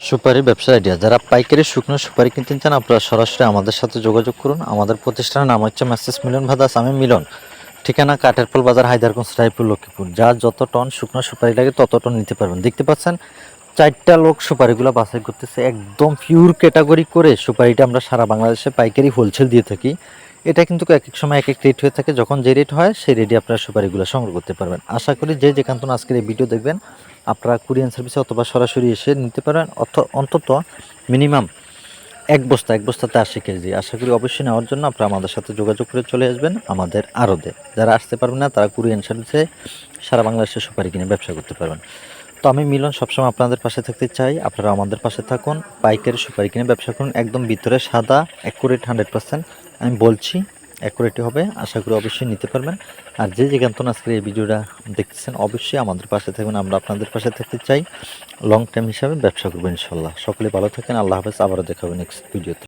সুপারি ব্যবসার আইডিয়া যারা পাইকারি শুকনো সুপারি কিনতে চান, আপনারা সরাসরি আমাদের সাথে যোগাযোগ করুন। আমাদের প্রতিষ্ঠানের নাম হচ্ছে মেসেজ মিলন ভাদাস আমি মিলন ঠিকানা কাঠেরপুল বাজার, হায়দারগঞ্জ, রায়পুর, লক্ষ্মীপুর। যা যত টন শুকনো সুপারি লাগে, তত টন নিতে পারবেন। দেখতে পাচ্ছেন, চারটা লোক সুপারিগুলো বাছাই করতেছে। একদম পিওর ক্যাটাগরি করে সুপারিটা আমরা সারা বাংলাদেশে পাইকারি হোলসেল দিয়ে থাকি। এটা কিন্তু এক এক সময় এক এক রেট হয়ে থাকে। যখন যে রেট হয়, সেই রেটে আপনারা সুপারিগুলো সংগ্রহ করতে পারবেন। আশা করি যে যে থেকে আজকের এই ভিডিও দেখবেন, আপনারা কুরিয়ান সার্ভিসে অথবা সরাসরি এসে নিতে পারবেন। অথ- অন্তত মিনিমাম এক বস্তা, এক বস্তাতে আশি কেজি। আশা করি অবশ্যই নেওয়ার জন্য আপনারা আমাদের সাথে যোগাযোগ করে চলে আসবেন আমাদের আরদে যারা আসতে পারবেন না, তারা কুরিয়ান সার্ভিসে সারা বাংলাদেশে সুপারি কিনে ব্যবসা করতে পারবেন। তো আমি মিলন সবসময় আপনাদের পাশে থাকতে চাই। আপনারা আমাদের পাশে থাকুন। পাইকারি সুপারি কিনে ব্যবসা করুন। একদম ভিতরে সাদা অ্যাকুরেট হান্ড্রেড পার্সেন্ট আমি বলছি অ্যাকুরেটই হবে। আশা করি অবশ্যই নিতে পারবেন। আর যে যেখান থেকে আজকে এই ভিডিওটা দেখতেছেন, অবশ্যই আমাদের পাশে থাকবেন। আমরা আপনাদের পাশে থাকতে চাই। লং টাইম হিসাবে ব্যবসা করব ইনশাল্লাহ। সকলে ভালো থাকেন। আল্লাহ হাফেজ। আবারও দেখাবেন নেক্সট ভিডিওতে